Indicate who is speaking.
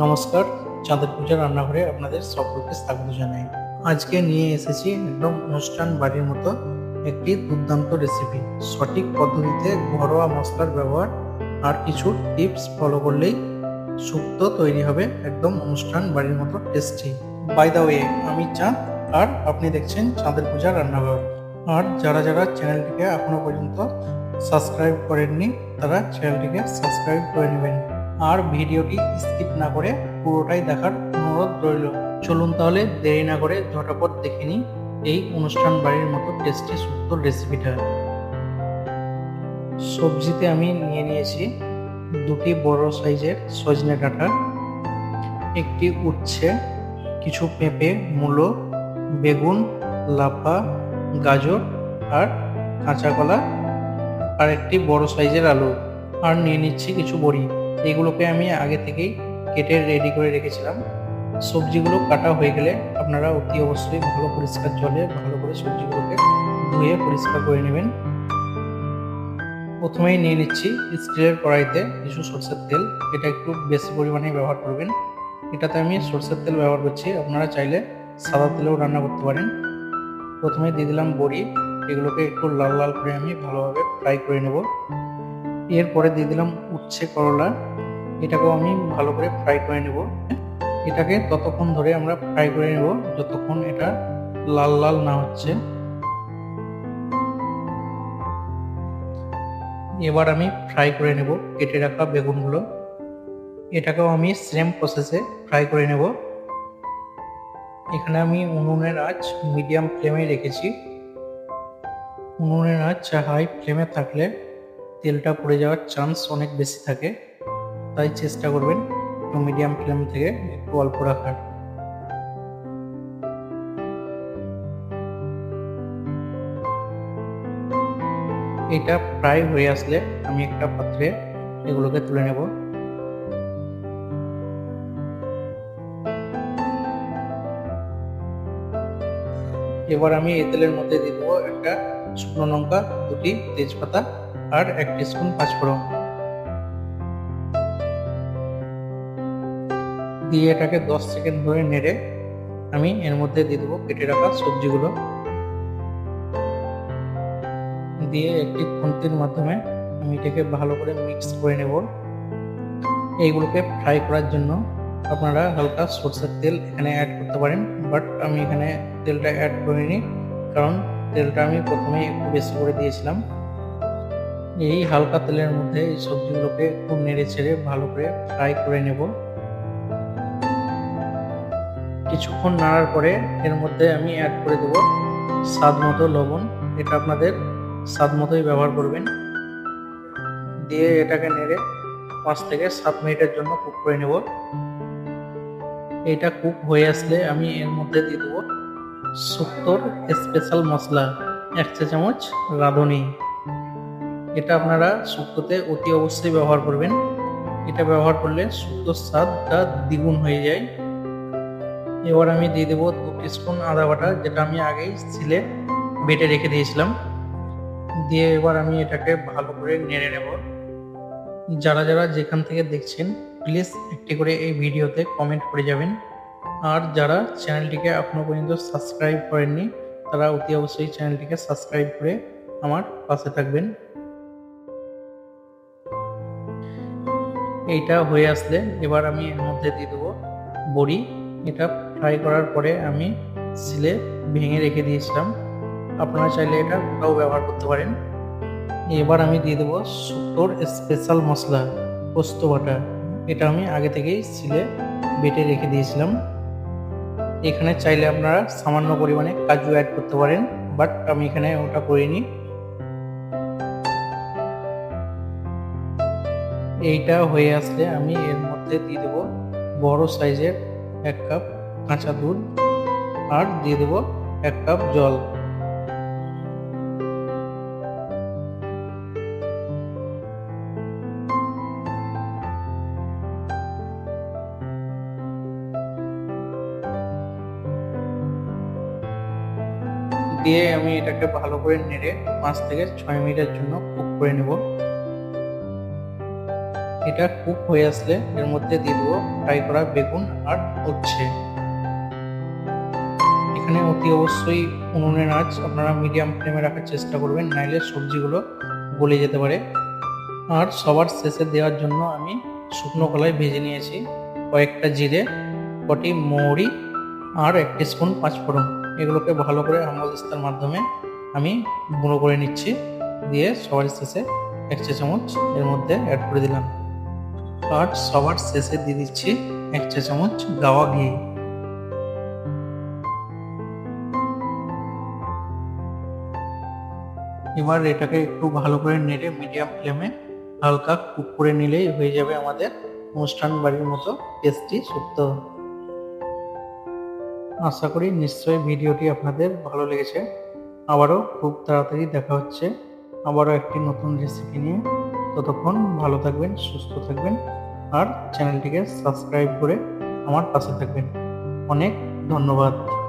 Speaker 1: নমস্কার চাঁদের পূজা রান্নাঘরে আপনাদের সকলকে স্বাগত জানাই। আজকে নিয়ে এসেছি একদম অনুষ্ঠান বাড়ির মতো একটি দুর্দান্ত রেসিপি সঠিক পদ্ধতিতে ঘরোয়া মশলার ব্যবহার আর কিছু টিপস ফলো করলেই শুক্তো তৈরি হবে একদম অনুষ্ঠান বাড়ির মতো টেস্টি বাই দা ওয়ে আমি চাঁদ আর আপনি দেখছেন চাঁদের পূজা রান্নাঘর। আর যারা যারা চ্যানেলটিকে এখনও পর্যন্ত সাবস্ক্রাইব করেননি, তারা চ্যানেলটিকে সাবস্ক্রাইব করে নেবেন। আর ভিডিওটি স্কিপ না করে পুরোটাই দেখার অনুরোধ রইল। চলুন তাহলে দেরি না করে ঝটাপট দেখে নিই এই অনুষ্ঠান বাড়ির মতো টেস্টি সুন্দর রেসিপিটা। সবজিতে আমি নিয়ে নিয়েছি দুটি বড় সাইজের সজনে ডাঁটা, একটি উচ্ছে, কিছু পেঁপে, মূলো, বেগুন, লাফা, গাজর আর কাঁচা কলা আর একটি বড় সাইজের আলু। আর নিয়ে নিচ্ছি কিছু বড়ি। এগুলোকে আমি আগে থেকেই কেটে রেডি করে রেখেছিলাম। সবজিগুলো কাটা হয়ে গেলে আপনারা অতি অবশ্যই ভালো পরিষ্কার জলে ভালো করে সবজিগুলোকে ধুয়ে পরিষ্কার করে নেবেন। প্রথমেই নিয়ে নিচ্ছি স্টিলের কড়াইতে কিছু সরষের তেল। এটা একটু বেশি পরিমাণে ব্যবহার করবেন। এটাতে আমি সরষের তেল ব্যবহার করছি। আপনারা চাইলে সাদা তেলেও রান্না করতে পারেন। প্রথমে দিয়ে দিলাম বড়ি। এগুলোকে একটু লাল লাল করে আমি ভালোভাবে ফ্রাই করে নেব। এরপরে দিয়ে দিলাম উচ্ছে করলা। এটাকেও আমি ভালো করে ফ্রাই করে নেব। এটাকে ততক্ষণ ধরে আমরা ফ্রাই করে নেব, যতক্ষণ এটা লাল লাল না হচ্ছে। এবার আমি ফ্রাই করে নেব কেটে রাখা বেগুনগুলো। এটাকেও আমি সেম প্রসেসে ফ্রাই করে নেব। এখানে আমি উনুনের আঁচ মিডিয়াম ফ্লেমে রেখেছি। উনুনের আঁচ হাই ফ্লেমে থাকলে তেলটা পড়ে যাওয়ার চান্স অনেক বেশি থাকে। তাই চেষ্টা করবেন একটু মিডিয়াম ফ্লেম থেকে একটু অল্প রাখার। এটা প্রায় হয়ে আসলে আমি একটা পাত্রে এগুলোকে তুলে নেব। এবার আমি এই তেলের মধ্যে দিয়ে দেবো একটা শুকনো লঙ্কা, দুটি তেজপাতা আর এক স্পুন পাঁচফোড়ন। দিয়ে এটাকে দশ সেকেন্ড ধরে নেড়ে আমি এর মধ্যে দিয়ে দেবো কেটে রাখা সবজিগুলো। দিয়ে একটি খুন্তির মাধ্যমে আমি এটাকে ভালো করে মিক্স করে নেব। এইগুলোকে ফ্রাই করার জন্য আপনারা হালকা সরষের তেল এখানে অ্যাড করতে পারেন বাট আমি এখানে তেলটা অ্যাড করিনি, কারণ তেলটা আমি প্রথমে একটু বেশি করে দিয়েছিলাম। এই হালকা তেলের মধ্যে এই সবজিগুলোকে একটু নেড়ে ছেড়ে ভালো করে ফ্রাই করে নেব। কিছুক্ষণ নাড়ার পরে এর মধ্যে আমি অ্যাড করে দেব স্বাদ মতো লবণ। এটা আপনাদের স্বাদ মতোই ব্যবহার করবেন। দিয়ে এটাকে নেড়ে পাঁচ থেকে সাত মিনিটের জন্য কুক করে নেব। এটা কুক হয়ে আসলে আমি এর মধ্যে দিয়ে দেবো শুক্তোর স্পেশাল মশলা, এক চা চামচ রাঁধুনি। এটা আপনারা শুক্তোতে অতি অবশ্যই ব্যবহার করবেন। এটা ব্যবহার করলে শুক্তোর স্বাদটা দ্বিগুণ হয়ে যায়। এবার আমি দিয়ে দেবো দু স্পুন আদা বাটা, যেটা আমি আগেই সিলে বেটে রেখে দিয়েছিলাম। দিয়ে এবার আমি এটাকে ভালো করে নেড়ে নেব। যারা যারা যেখান থেকে দেখছেন প্লিজ একটি করে এই ভিডিওতে কমেন্ট করে যাবেন। আর যারা চ্যানেলটিকে এখনও পর্যন্ত সাবস্ক্রাইব করেননি, তারা অতি অবশ্যই চ্যানেলটিকে সাবস্ক্রাইব করে আমার পাশে থাকবেন। এইটা হয়ে আসলে এবার আমি এর মধ্যে দিয়ে দেবো বড়ি। এটা ফ্রাই করার পরে আমি সিলে ভেঙে রেখে দিয়েছিলাম। আপনারা চাইলে এটা ওটাও ব্যবহার করতে পারেন। এবার আমি দিয়ে দেবো শুক্তোর স্পেশাল মশলা, পোস্ত বাটা এটা আমি আগে থেকেই সিলে বেটে রেখে দিয়েছিলাম। এখানে চাইলে আপনারা সামান্য পরিমাণে কাজু অ্যাড করতে পারেন বাট আমি এখানে ওটা করিনি। এইটা হয়ে আসলে আমি এর মধ্যে দিয়ে দেবো বড় সাইজের এক কাপ কাঁচা দুধ আর দিয়ে দেবো এক কাপ জল। দিয়ে আমি এটাকে ভালো করে নেড়ে পাঁচ থেকে ছয় মিনিটের জন্য কুক করে নেব। এটা কুক হয়ে আসলে এর মধ্যে দিয়ে দেবো ফ্রাই করা বেগুন আর উচ্ছে এখানে অতি অবশ্যই উনুনের আঁচ আপনারা মিডিয়াম ফ্লেমে রাখার চেষ্টা করবেন, নাইলে সবজিগুলো গলে যেতে পারে। আর সবার শেষে দেওয়ার জন্য আমি শুকনো কলাই ভেজে নিয়েছি, কয়েকটা জিরে, কটি মৌরি আর এক স্পুন পাঁচফোড়ন। এগুলোকে ভালো করে হামলদিস্তার মাধ্যমে আমি গুঁড়ো করে নিচ্ছি, দিয়ে সবার শেষে এক চা চামচ এর মধ্যে অ্যাড করে দিলাম। আর সবার শেষে দিয়ে দিচ্ছি এক চা চামচ গাওয়া ঘি। এবার এটাকে একটু ভালো করে নেড়ে মিডিয়াম ফ্লেমে হালকা কুক করে নিলেই হয়ে যাবে আমাদের অনুষ্ঠান বাড়ির মতো টেস্টি শুক্তো আশা করি নিশ্চয়ই ভিডিওটি আপনাদের ভালো লেগেছে। আবারও খুব তাড়াতাড়ি দেখা হচ্ছে আবারও একটি নতুন রেসিপি নিয়ে। ততক্ষণ ভালো থাকবেন, সুস্থ থাকবেন আর চ্যানেলটিকে সাবস্ক্রাইব করে আমার পাশে থাকবেন। অনেক ধন্যবাদ।